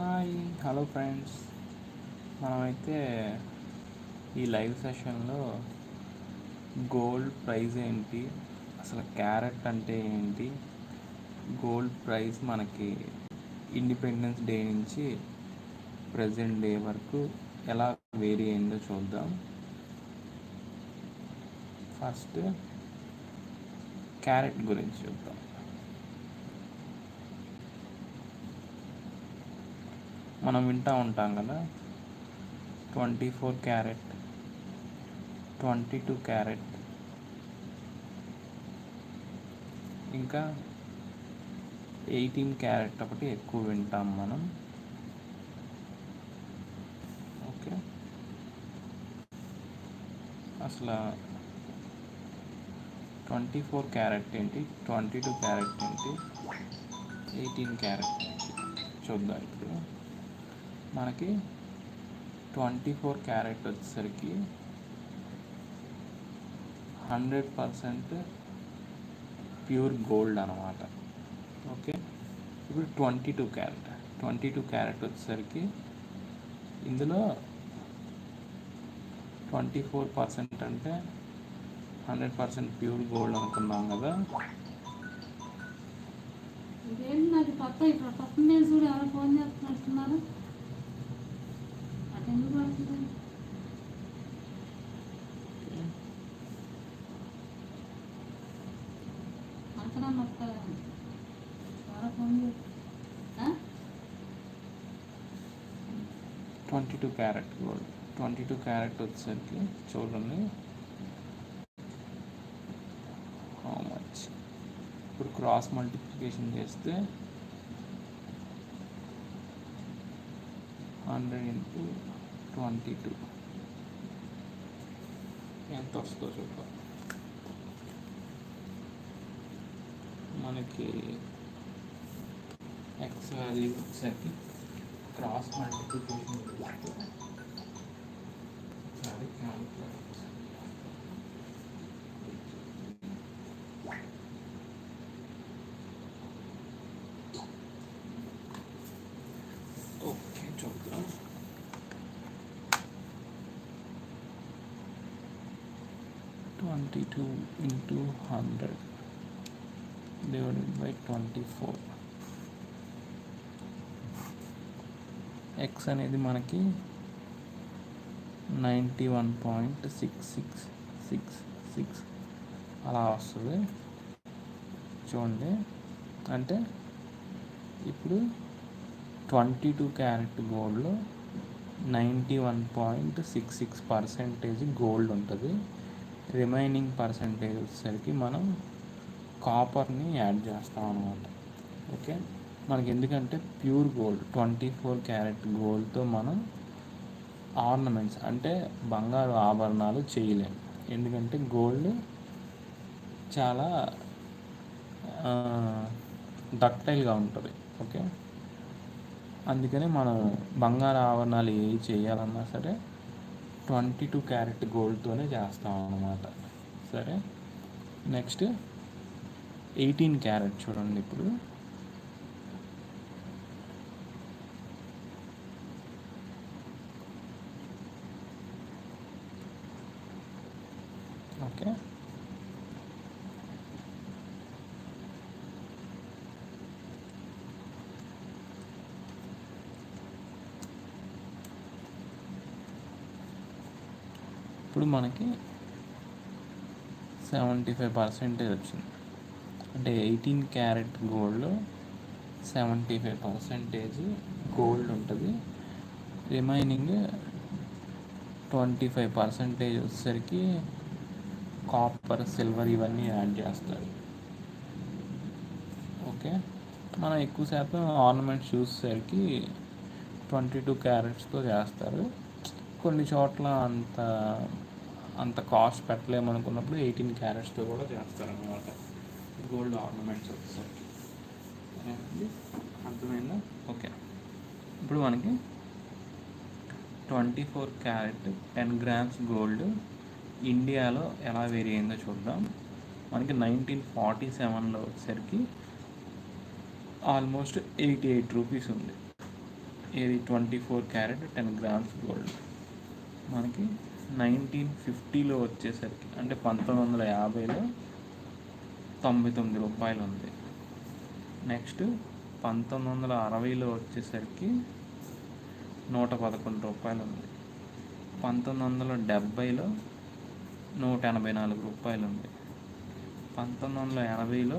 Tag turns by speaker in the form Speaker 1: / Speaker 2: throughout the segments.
Speaker 1: Hi hello friends. మనమైతే ఈ live సెషన్లో గోల్డ్ ప్రైస్ ఏంటి అసలు క్యారెట్ అంటే ఏంటి గోల్డ్ ప్రైస్ మనకి ఇండిపెండెన్స్ డే నుంచి ప్రజెంట్ డే వరకు ఎలా వేరీ అయిందో చూద్దాం. ఫస్ట్ క్యారెట్ గురించి చూద్దాం. మనం వింటూ ఉంటాం కదా? Twenty four carat twenty two carat ఇంకా ఎయిటీన్ క్యారెట్ ఒకటి ఎక్కువ వింటాం మనం. ఓకే? అసలు ట్వంటీ ఫోర్ క్యారెట్ ఏంటి? ట్వంటీ టూ క్యారెట్ ఏంటి? ఎయిటీన్ క్యారెట్ చూద్దాం ఇప్పుడు. మనకి ట్వంటీ ఫోర్ క్యారెట్ వచ్చేసరికి హండ్రెడ్ పర్సెంట్ ప్యూర్ గోల్డ్ అనమాట ఓకే? ఇప్పుడు twenty two carat. Twenty two carat వచ్చేసరికి ఇందులో ట్వంటీ ఫోర్ పర్సెంట్ అంటే హండ్రెడ్ పర్సెంట్ ప్యూర్ గోల్డ్ అనుకున్నాం కదా.
Speaker 2: నాకు ఇప్పుడు చూడు ఎవరో ఫోన్ చేస్తున్నట్టున్నారు అటు ఎందుకు పడుతుంది అక్కడ మొక్క ఎవరో ఫోన్ చేస్తారు
Speaker 1: twenty two carat gold. Twenty two carat వచ్చేసరికి చూడండి. హౌ మచ్ ఇప్పుడు క్రాస్ మల్టిప్లికేషన్ చేస్తే హండ్రెడ్ ఇంటూ ట్వంటీ టూ ఎంత వస్తుందో చూద్దాం. మనకి ఎక్స్ వాల్యూ వచ్చేసరికి cross multiplication. Okay, Twenty-two into hundred divided by twenty-four. X అనేది మనకి ninety one point six six six six అలా వస్తుంది. చూడండి. అంటే ఇప్పుడు ట్వంటీ టూ క్యారెట్ గోల్డ్లో ninety one point six six percentage gold ఉంటుంది. రిమైనింగ్ పర్సెంటేజ్ వచ్చేసరికి మనం కాపర్ని యాడ్ చేస్తాం అనమాట ఓకే మనకి ఎందుకంటే pure gold twenty four carat గోల్డ్తో మనం ఆర్నమెంట్స్ అంటే బంగారు ఆభరణాలు చేయలేము ఎందుకంటే గోల్డ్ చాలా డక్టైల్గా ఉంటుంది ఓకే? అందుకని మనం బంగారు ఆభరణాలు ఏ చేయాలన్నా సరే ట్వంటీ టూ క్యారెట్ గోల్డ్తోనే చేస్తాం అన్నమాట. సరే? నెక్స్ట్ ఎయిటీన్ క్యారెట్ చూడండి ఇప్పుడు. ఓకే. ఇప్పుడు మనకి సెవెంటీ ఫైవ్ పర్సెంటేజ్ వచ్చింది. అంటే eighteen carat gold seventy five percentage gold ఉంటుంది. రిమైనింగ్ ట్వంటీ ఫైవ్ పర్సెంటేజ్ వచ్చేసరికి కాపర్ సిల్వర్ ఇవన్నీ యాడ్ చేస్తారు. ఓకే మనం ఎక్కువ శాతం ఆర్నమెంట్స్ చూసేసరికి ట్వంటీ టూ క్యారెట్స్తో చేస్తారు. కొన్ని చోట్ల అంత అంత కాస్ట్ పెట్టలేము అనుకున్నప్పుడు ఎయిటీన్ క్యారెట్స్తో కూడా చేస్తారనమాట గోల్డ్ ఆర్నమెంట్స్ వచ్చేసరికి. అర్థమైందా? ఓకే ఇప్పుడు మనకి twenty four carat ten grams gold ఇండియాలో ఎలా వేరీ అయిందో చూద్దాం. మనకి నైన్టీన్ ఫార్టీ సెవెన్లో వచ్చేసరికి ఆల్మోస్ట్ ఎయిటీ ఎయిట్ రూపీస్ ఉంది. ఇది twenty four carat ten grams gold. మనకి నైన్టీన్ ఫిఫ్టీలో వచ్చేసరికి అంటే పంతొమ్మిది వందల యాభైలో తొంభై తొమ్మిది రూపాయలు ఉంది. నెక్స్ట్ పంతొమ్మిది వందల అరవైలో వచ్చేసరికి నూట పదకొండు రూపాయలు ఉంది. పంతొమ్మిది వందల డెబ్భైలో నూట ఎనభై నాలుగు రూపాయలు ఉంది పంతొమ్మిది వందల ఎనభైలో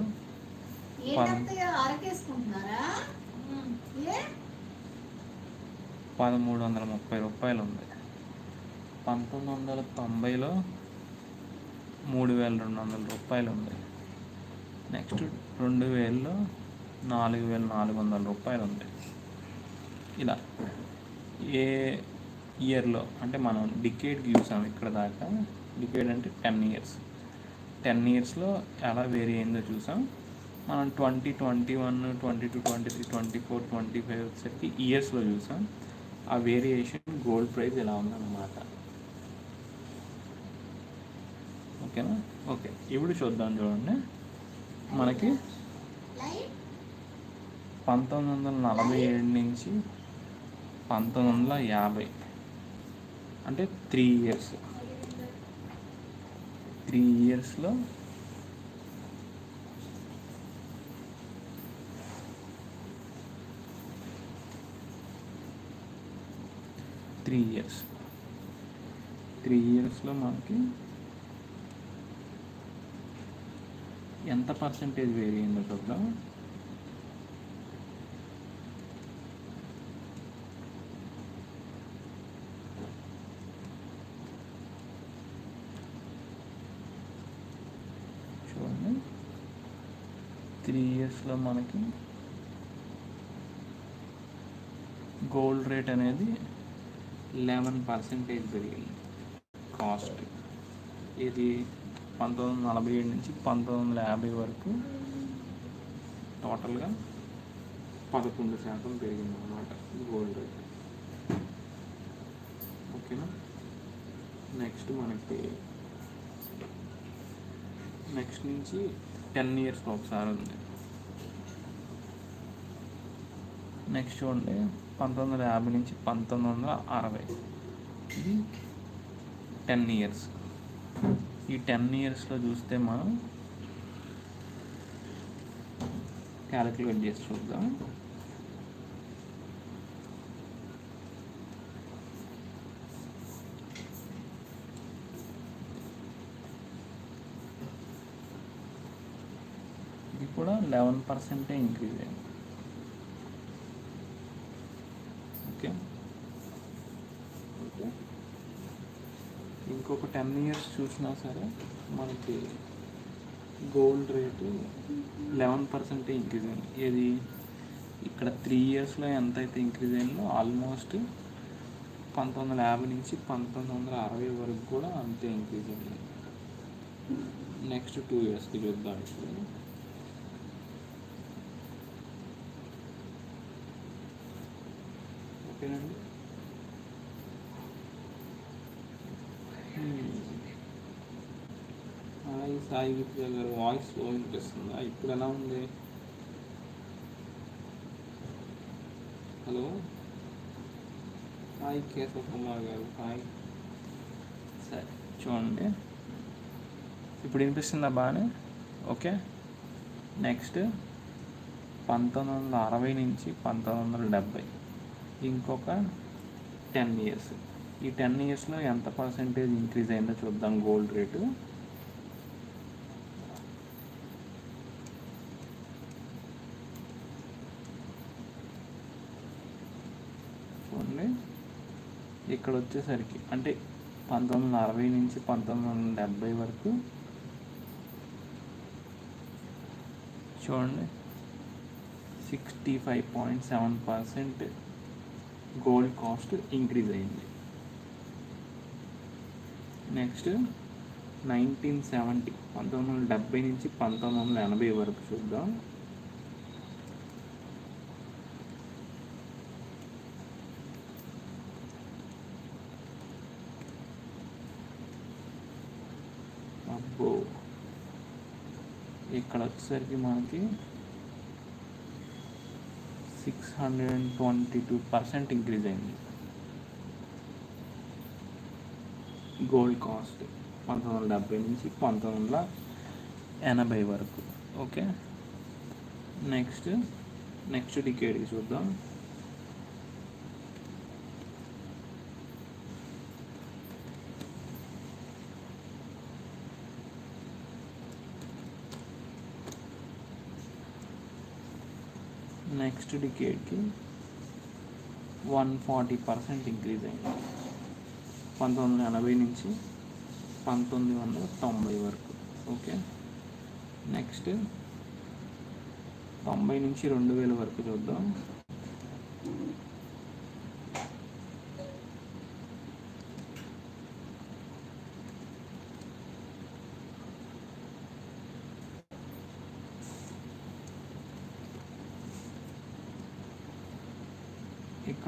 Speaker 1: పదమూడు వందల ముప్పై రూపాయలు ఉంది పంతొమ్మిది వందల తొంభైలో మూడు వేల రెండు వందల రూపాయలు ఉంది నెక్స్ట్ రెండు వేలలో నాలుగు వేల నాలుగు వందల రూపాయలు ఉంది ఇలా ఏ ఇయర్లో అంటే మనం డికేడ్కి చూసాం ఇక్కడ దాకా డికేడ్ అంటే టెన్ ఇయర్స్. టెన్ ఇయర్స్లో ఎలా వేరీ అయిందో చూసాం. మనం twenty twenty one twenty two twenty three twenty four twenty five వచ్చేసరికి ఇయర్స్లో చూసాం. ఆ వేరియేషన్ గోల్డ్ ప్రైస్ ఎలా ఉందన్నమాట. ఓకేనా? ఓకే. ఇప్పుడు చూద్దాం చూడండి. మనకి పంతొమ్మిది వందల నలభై ఏడు నుంచి పంతొమ్మిది వందల యాభై అంటే త్రీ ఇయర్స్. త్రీ ఇయర్స్లో. Three years. త్రీ ఇయర్స్లో మనకి ఎంత పర్సంటేజ్ వేరీ చూద్దాం చూడండి త్రీ ఇయర్స్లో మనకి గోల్డ్ రేట్ అనేది లెవెన్ పర్సెంటేజ్ పెరిగింది కాస్ట్. ఇది పంతొమ్మిది వందల నలభై ఏడు నుంచి పంతొమ్మిది వందల యాభై వరకు టోటల్గా పదకొండు శాతం పెరిగింది అన్నమాట గోల్డ్ రేట్. ఓకేనా? నెక్స్ట్ మనకి నెక్స్ట్ నుంచి టెన్ ఇయర్స్లో ఒకసారి ఉంది. నెక్స్ట్ చూడండి పంతొమ్మిది వందల యాభై నుంచి పంతొమ్మిది వందల అరవై. ఇది టెన్ ఇయర్స్. ఈ టెన్ ఇయర్స్లో చూస్తే మనం క్యాలిక్యులేట్ చేసి చూద్దాం. కూడా లెవెన్ పర్సెంటే ఇంక్రీజ్ అయింది. ఓకే? ఓకే. ఇంకొక టెన్ ఇయర్స్ చూసినా సరే మనకి గోల్డ్ రేటు లెవెన్ పర్సెంటే ఇంక్రీజ్ అయింది. ఏది? ఇక్కడ త్రీ ఇయర్స్లో ఎంత అయితే ఇంక్రీజ్ అయిందో ఆల్మోస్ట్ పంతొమ్మిది వందల యాభై నుంచి పంతొమ్మిది వందల అరవై వరకు కూడా అంతే ఇంక్రీజ్ అయింది. నెక్స్ట్ టూ ఇయర్స్కి చూద్దాం ఇప్పుడు. ఓకేనండి. హాయ్ సాయి విద్య గారు వాయిస్ స్లో వినిపిస్తుందా? ఇప్పుడు ఎలా ఉంది? హలో? హాయ్ కేశవ కుమార్ గారు హాయ్. సరే చూడండి. ఇప్పుడు వినిపిస్తుందా బాగానే? ఓకే. నెక్స్ట్ పంతొమ్మిది వందల అరవై నుంచి పంతొమ్మిది వందల డెబ్భై. ఇంకొక టెన్ ఇయర్స్ ఈ టెన్ ఇయర్స్లో ఎంత పర్సెంటేజ్ ఇంక్రీజ్ అయిందో చూద్దాం గోల్డ్ రేటు చూడండి. ఇక్కడ వచ్చేసరికి అంటే పంతొమ్మిది వందల అరవై నుంచి పంతొమ్మిది వందల డెబ్భై వరకు. చూడండి. Sixty five point seven percent gold cost increase అయింది. నెక్స్ట్ నైన్టీన్ సెవెంటీ పంతొమ్మిది వందల డెబ్బై నుంచి పంతొమ్మిది వందల ఎనభై వరకు చూద్దాం. అబ్బో ఇక్కడ వచ్చేసరికి మనకి six hundred and twenty two percent increase అయింది. గోల్డ్ కాస్ట్ పంతొమ్మిది వందల డెబ్బై నుంచి పంతొమ్మిది వందల ఎనభై వరకు. ఓకే నెక్స్ట్ నెక్స్ట్ డికేడ్కి చూద్దాం. నెక్స్ట్ డికేడ్కి వన్ ఫార్టీ పర్సెంట్ ఇంక్రీజ్ అయింది. పంతొమ్మిది వందల ఎనభై నుంచి పంతొమ్మిది వందల తొంభై వరకు ఓకే నెక్స్ట్ తొంభై నుంచి రెండు వేల వరకు చూద్దాం.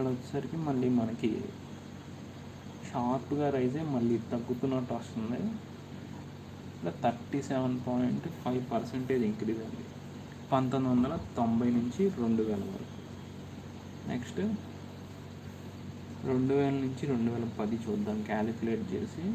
Speaker 1: ఇక్కడ వచ్చేసరికి మళ్ళీ మనకి షార్ప్గా రైజ్ అయ్యి మళ్ళీ తగ్గుతున్నట్టు వస్తుంది. ఇక్కడ thirty seven point five percentage increase అయింది. పంతొమ్మిది వందల తొంభై నుంచి రెండు వేల వరకు. నెక్స్ట్ రెండు వేల నుంచి రెండు వేల పది చూద్దాం క్యాలిక్యులేట్ చేసి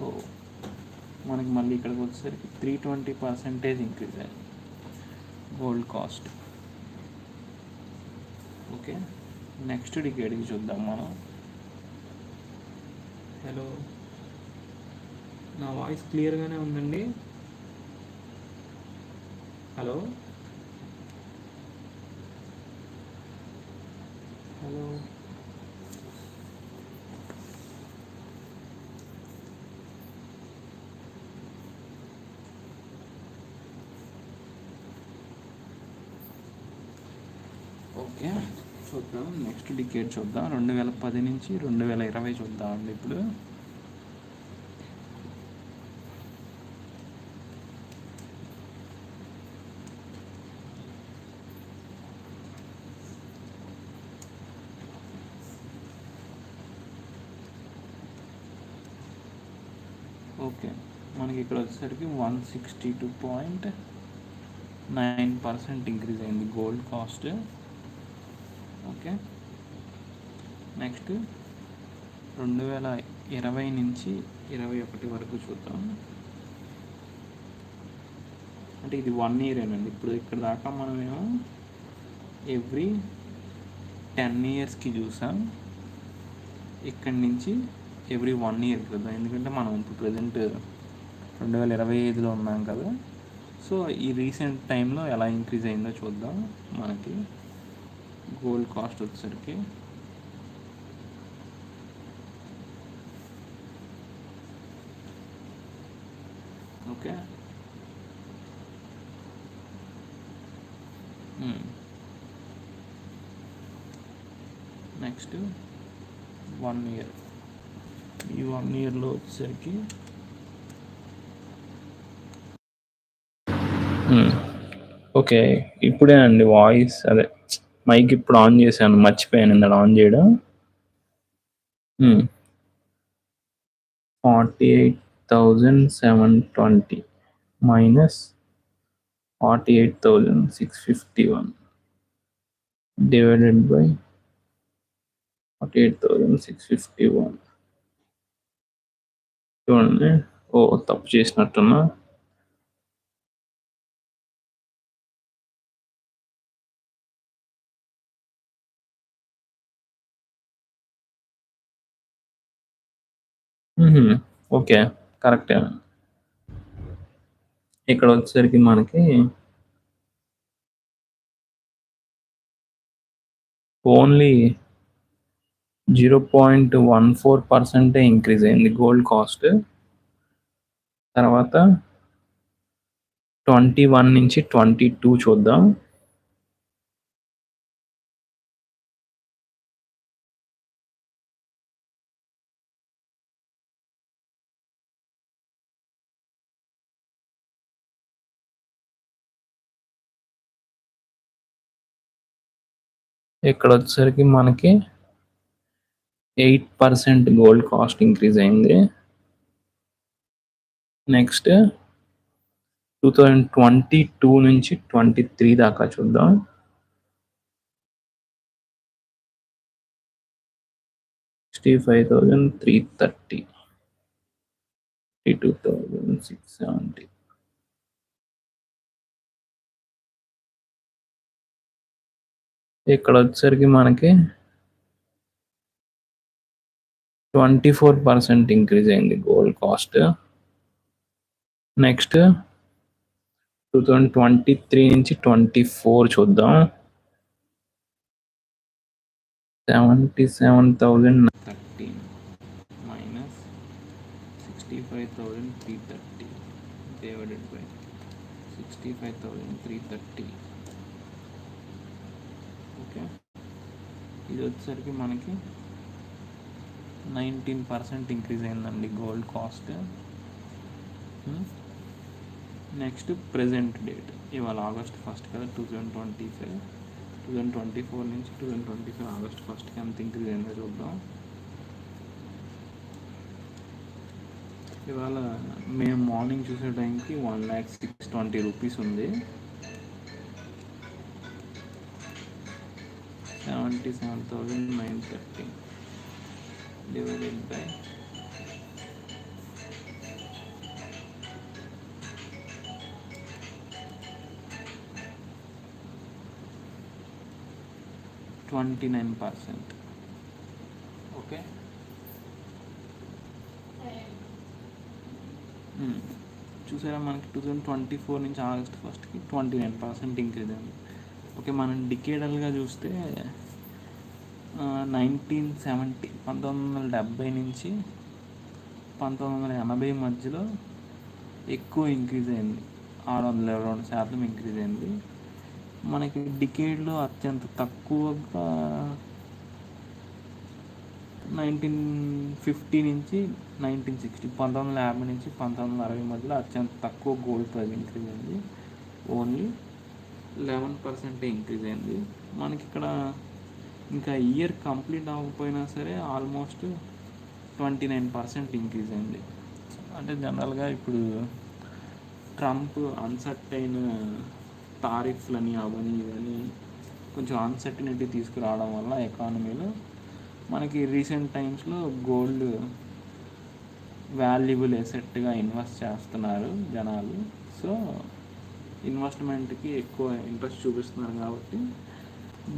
Speaker 1: సో మనకి మళ్ళీ ఇక్కడికి వచ్చేసరికి త్రీ ట్వంటీ పర్సెంటేజ్ ఇంక్రీజ్ అయింది గోల్డ్ కాస్ట్ ఓకే నెక్స్ట్ డికేడ్కి చూద్దాం మనం. హలో నా వాయిస్ క్లియర్గానే ఉందండి? Hello hello okay. చూద్దాం. నెక్స్ట్ డికేట్ చూద్దాం. రెండు వేల పది నుంచి రెండు వేల ఇరవై చూద్దాం అండి ఇప్పుడు. ఓకే. మనకి ఇక్కడ వచ్చేసరికి one sixty two point nine percent increase అయింది గోల్డ్ కాస్ట్. ఓకే. నెక్స్ట్ రెండు వేల ఇరవై నుంచి ఇరవై ఒకటి వరకు చూద్దాం. అంటే ఇది వన్ ఇయరేనండి ఇప్పుడు ఇక్కడ దాకా మనమేమో ఎవ్రీ టెన్ ఇయర్స్కి చూసాం. ఇక్కడి నుంచి ఎవ్రీ వన్ ఇయర్ చూద్దాం. ఎందుకంటే మనం ఇప్పుడు ప్రజెంట్ రెండు వేల ఇరవై ఐదులో ఉన్నాం కదా. సో ఈ రీసెంట్ టైంలో ఎలా ఇంక్రీజ్ అయిందో చూద్దాం మనకి. గోల్డ్ కాస్ట్ వచ్చేసరికి ఓకే. నెక్స్ట్ వన్ ఇయర్ ఈ వన్ ఇయర్లో వచ్చేసరికి hmm. ఓకే ఇప్పుడే అండి వాయిస్ అదే. మైక్ ఇప్పుడు ఆన్ చేశాను మర్చిపోయాను ఇందా ఆన్ చేయడం. Forty eight thousand seven twenty minus forty eight thousand six fifty one divided by forty eight thousand six fifty one. చూడండి. ఓ తప్పు చేసినట్టున్నా. ఓకే. కరెక్టే. ఇక్కడ వచ్చేసరికి మనకి only zero point one four పర్సెంటే ఇంక్రీజ్ అయింది గోల్డ్ కాస్ట్. తర్వాత ట్వంటీ వన్ నుంచి ట్వంటీ టూ చూద్దాం. ఇక్కడ వచ్చేసరికి మనకి eight percent gold cost increase అయింది. Next two thousand twenty two నుంచి ట్వంటీ త్రీ దాకా చూద్దాం. Sixty five thousand three thirty two thousand six seventy. ఇక్కడ వచ్చేసరికి మనకి ట్వంటీ ఫోర్ పర్సెంట్ ఇంక్రీజ్ అయింది gold cost. Next two thousand twenty three నుంచి twenty four చూద్దాం. Seventy seven thousand thirteen minus sixty five thousand three thirty divided by sixty five thousand three thirty okay ఇది వచ్చేసరికి మనకి nineteen percent increase అయిందండి gold cost. Next present date. ఇవాళ August first కదా two thousand twenty five. Two thousand twenty four నుంచి two thousand twenty five August ఫస్ట్కి ఎంత increase అయిందో చూద్దాం. ఇవాళ మేము మార్నింగ్ చూసే టైంకి one lakh six twenty rupees ఉంది. Seventy seven thousand nine thirty divided by twenty nine percent okay చూసారా మనకి టూ థౌజండ్ ట్వంటీ ఫోర్ నుంచి ఆగస్ట్ ఫస్ట్కి ట్వంటీ నైన్ పర్సెంట్ ఇంక్రీజ్ అయింది. ఓకే మనం డికేడల్గా చూస్తే నైన్టీన్ సెవెంటీ పంతొమ్మిది వందల డెబ్బై నుంచి పంతొమ్మిది వందల ఎనభై మధ్యలో ఎక్కువ ఇంక్రీజ్ అయింది. ఆరు వందల ఇరవై రెండు శాతం ఇంక్రీజ్ అయింది. మనకి డికేడ్లో అత్యంత తక్కువగా నైన్టీన్ ఫిఫ్టీ నుంచి నైన్టీన్ సిక్స్టీ పంతొమ్మిది వందల యాభై నుంచి పంతొమ్మిది వందల అరవై మధ్యలో అత్యంత తక్కువ గోల్డ్ ప్రైస్ ఇంక్రీజ్ అయింది. ఓన్లీ లెవెన్ పర్సెంట్ ఇంక్రీజ్ అయింది. మనకి ఇక్కడ ఇంకా ఇయర్ కంప్లీట్ అవ్వకపోయినా సరే almost twenty nine percent increase అయింది. అంటే జనరల్గా ఇప్పుడు ట్రంప్ అన్సర్టైన్ టారిఫ్లని అవని ఇవని కొంచెం అన్సర్టనిటీ తీసుకురావడం వల్ల ఎకానమీలో మనకి రీసెంట్ టైమ్స్లో గోల్డ్ వాల్యుబుల్ ఎసెట్గా ఇన్వెస్ట్ చేస్తున్నారు జనాలు. సో ఇన్వెస్ట్మెంట్కి ఎక్కువ ఇంట్రెస్ట్ చూపిస్తున్నారు కాబట్టి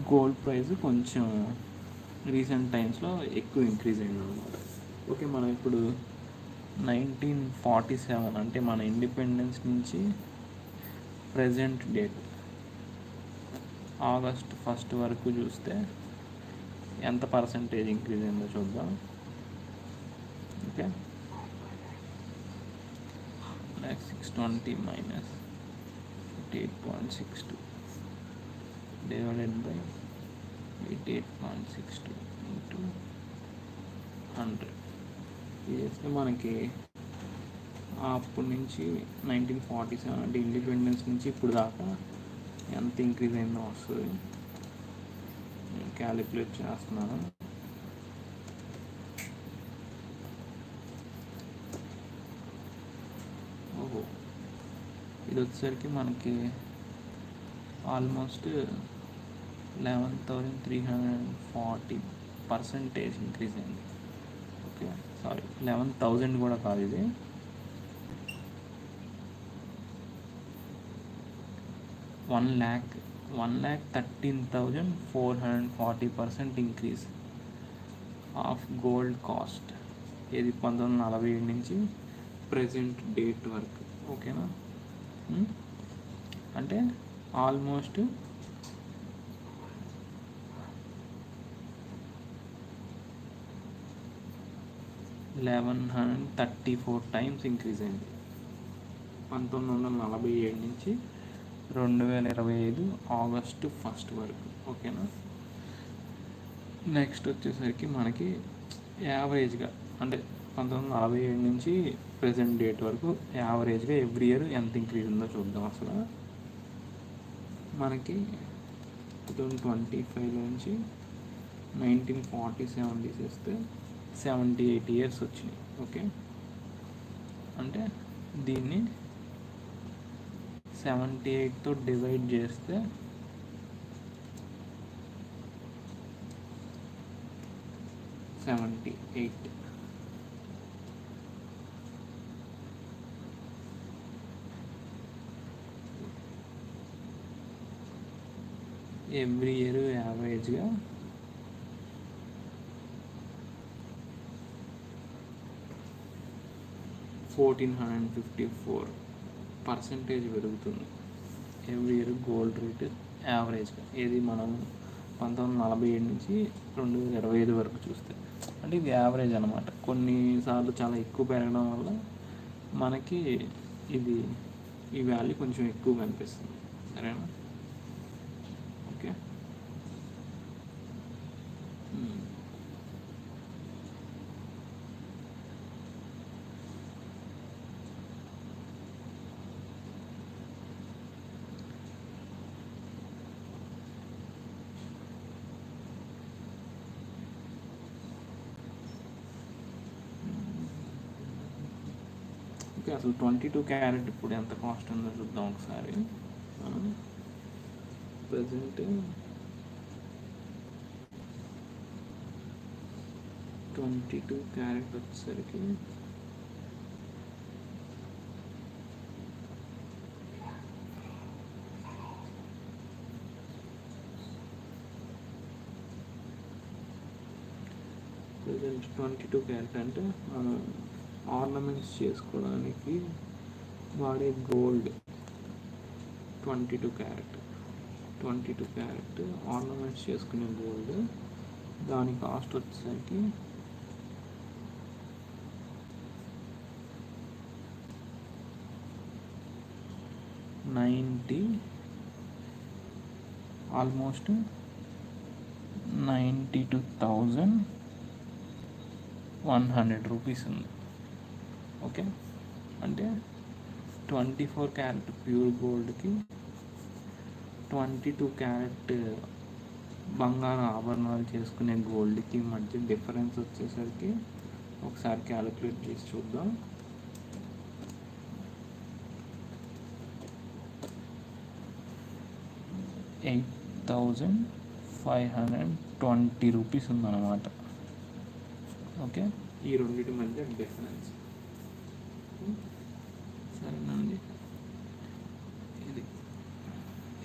Speaker 1: గోల్డ్ ప్రైస్ కొంచెం రీసెంట్ టైమ్స్లో ఎక్కువ ఇంక్రీజ్ అయింది అనమాట ఓకే మనం ఇప్పుడు నైన్టీన్ ఫార్టీ సెవెన్ అంటే మన ఇండిపెండెన్స్ నుంచి ప్రజెంట్ డేట్ ఆగస్ట్ ఫస్ట్ వరకు చూస్తే ఎంత పర్సంటేజ్ ఇంక్రీజ్ అయిందో చూద్దాం. Okay six twenty minus eight point six two divided by eighty eight point six two into hundred ఇది చేస్తే మనకి అప్పటి నుంచి నైన్టీన్ ఫార్టీ సెవెన్ అంటే ఇండిపెండెన్స్ నుంచి ఇప్పుడు దాకా ఎంత ఇంక్రీజ్ అయిందో వస్తుంది. నేను క్యాలిక్యులేట్ చేస్తున్నాను ఓహో ఇది వచ్చేసరికి మనకి almost eleven thousand three hundred forty percentage increase అయింది. ఓకే సారీ లెవెన్ థౌజండ్ కూడా కాదు ఇది. One lakh one lakh thirteen thousand four hundred forty percent increase of gold cost ఇది పంతొమ్మిది వందల నలభై ఏడు నుంచి ప్రజెంట్ డేట్ వరకు. ఓకేనా Hmm? అంటే almost eleven hundred thirty four times increase అయింది. పంతొమ్మిది వందల నలభై ఏడు నుంచి రెండు వేల ఇరవై ఐదు ఆగస్టు ఫస్ట్ వరకు ఓకేనా నెక్స్ట్ వచ్చేసరికి మనకి యావరేజ్గా అంటే పంతొమ్మిది వందల నలభై ఏడు నుంచి ప్రజెంట్ డేట్ వరకు యావరేజ్గా ఎవ్రీ ఇయర్ ఎంత ఇంక్రీజ్ ఉందో చూద్దాం అసలు. మనకి టూ థౌజండ్ ట్వంటీ ఫైవ్లో నుంచి నైన్టీన్ ఫార్టీ సెవెన్ తీసేస్తే సెవెంటీ ఎయిట్ ఇయర్స్ వచ్చినాయి ఓకే అంటే దీన్ని సెవెంటీ ఎయిట్తో డివైడ్ చేస్తే సెవెంటీ ఎయిట్ ఎవ్రీ ఇయర్ యావరేజ్గా. Fourteen hundred fifty four percentage పెరుగుతుంది. ఎవ్రీ ఇయర్ గోల్డ్ రేట్ యావరేజ్గా. ఏది మనం పంతొమ్మిది వందల నలభై ఏడు నుంచి రెండు వేల ఇరవై ఐదు వరకు చూస్తే. అంటే ఇది యావరేజ్ అనమాట కొన్నిసార్లు చాలా ఎక్కువ పెరగడం వల్ల మనకి ఇది ఈ వాల్యూ కొంచెం ఎక్కువ కనిపిస్తుంది సరేనా? Okay hmm. ఓకే అసలు ట్వంటీ టూ క్యారెట్ ఇప్పుడు ఎంత కాస్ట్ ఉందో చూద్దాం ఒకసారి మనం ప్రజెంట్ ట్వంటీ టూ క్యారెట్ వచ్చేసరికి. ప్రజెంట్ ట్వంటీ టూ క్యారెట్ అంటే మనం ఆర్నమెంట్స్ చేసుకోవడానికి వాడే gold twenty two carat twenty two carat ornaments చేసుకునే గోల్డ్ దాని కాస్ట్ వచ్చేసరికి ninety almost ninety two thousand one hundred rupees ఉంది. ఓకే? అంటే ట్వంటీ ఫోర్ క్యారెట్ ప్యూర్ గోల్డ్కి ట్వంటీ టూ క్యారెట్ బంగారం ఆభరణాలు చేసుకునే గోల్డ్కి మధ్య డిఫరెన్స్ వచ్చేసరికి ఒకసారి క్యాలిక్యులేట్ చేసి చూద్దాం. Eight thousand five hundred twenty rupees ఉందన్నమాట. ఓకే? ఈ రెండింటి మధ్య డిఫరెన్స్ సరేనండి ఇది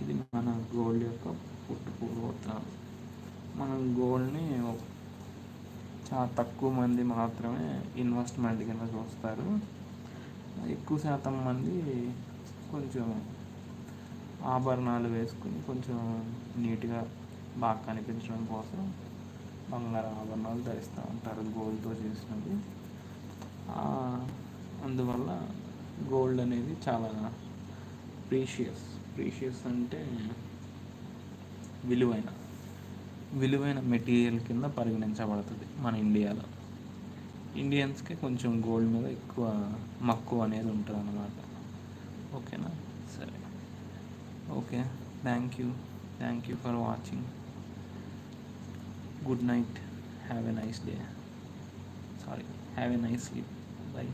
Speaker 1: ఇది మన గోల్డ్ యొక్క పుట్టుకుపోతాం మనం గోల్డ్ని చాలా తక్కువ మంది మాత్రమే ఇన్వెస్ట్మెంట్ కింద చూస్తారు. ఎక్కువ శాతం మంది కొంచెం ఆభరణాలు వేసుకుని కొంచెం నీట్గా బాగా కనిపించడం కోసం బంగారు ఆభరణాలు ధరిస్తూ ఉంటారు గోల్డ్తో చేసినవి. అందువల్ల గోల్డ్ అనేది చాలా ప్రీషియస్ ప్రీషియస్ అంటే విలువైన విలువైన మెటీరియల్ కింద పరిగణించబడుతుంది మన ఇండియాలో. ఇండియన్స్కి కొంచెం గోల్డ్ మీద ఎక్కువ మక్కువ అనేది ఉంటుంది అన్నమాట ఓకేనా? సరే. Okay. Thank you. Thank you for watching. Good night. Have a nice day. Sorry. Have a nice sleep bye.